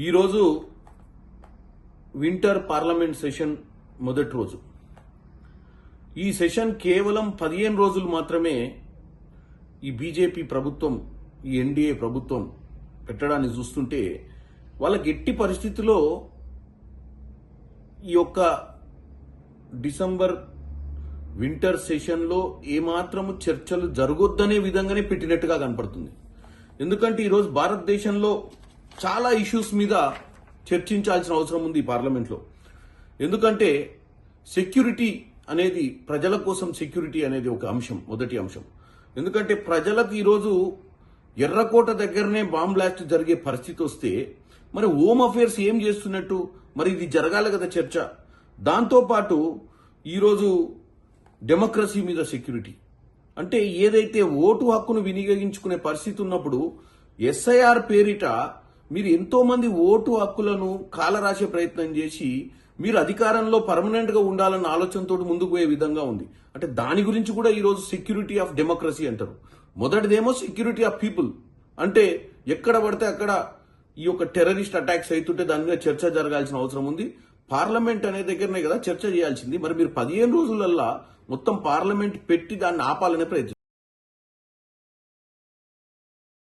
ఈరోజు winter parliament session మొదటి రోజు. ఈ సెషన్ కేవలం పదిహేను రోజులు మాత్రమే ఈ బీజేపీ ప్రభుత్వం ఈ ఎన్డీఏ ప్రభుత్వం పెట్టడాన్ని చూస్తుంటే వాళ్ళకి ఎట్టి పరిస్థితుల్లో ఈ యొక్క డిసెంబర్ వింటర్ సెషన్లో ఏమాత్రము చర్చలు జరగొద్దనే విధంగానే పెట్టినట్టుగా కనపడుతుంది. ఎందుకంటే ఈరోజు భారతదేశంలో చాలా ఇష్యూస్ మీద చర్చించాల్సిన అవసరం ఉంది ఈ పార్లమెంట్లో. ఎందుకంటే సెక్యూరిటీ అనేది ప్రజల కోసం సెక్యూరిటీ అనేది ఒక అంశం మొదటి అంశం. ఎందుకంటే ప్రజలకు ఈరోజు ఎర్రకోట దగ్గరనే బాంబ్ బ్లాస్ట్ జరిగే పరిస్థితి వస్తే మరి హోమ్ అఫేర్స్ ఏం చేస్తున్నట్టు? మరి ఇది జరగాలి కదా చర్చ. దాంతోపాటు ఈరోజు డెమోక్రసీ మీద సెక్యూరిటీ అంటే ఏదైతే ఓటు హక్కును వినియోగించుకునే పరిస్థితి ఉన్నప్పుడు ఎస్ఐఆర్ పేరిట మీరు ఎంతోమంది ఓటు హక్కులను కాలరాసే ప్రయత్నం చేసి మీరు అధికారంలో పర్మనెంట్గా ఉండాలన్న ఆలోచనతో ముందుకు పోయే విధంగా ఉంది. అంటే దాని గురించి కూడా ఈరోజు సెక్యూరిటీ ఆఫ్ డెమోక్రసీ అంటారు. మొదటిదేమో సెక్యూరిటీ ఆఫ్ పీపుల్. అంటే ఎక్కడ పడితే అక్కడ ఈ యొక్క టెర్రరిస్ట్ అటాక్స్ అవుతుంటే దాని మీద చర్చ జరగాల్సిన అవసరం ఉంది. పార్లమెంట్ అనే దగ్గరనే కదా చర్చ చేయాల్సింది. మరి మీరు పదిహేను రోజులల్లా మొత్తం పార్లమెంట్ పెట్టి దాన్ని ఆపాలనే ప్రయత్నం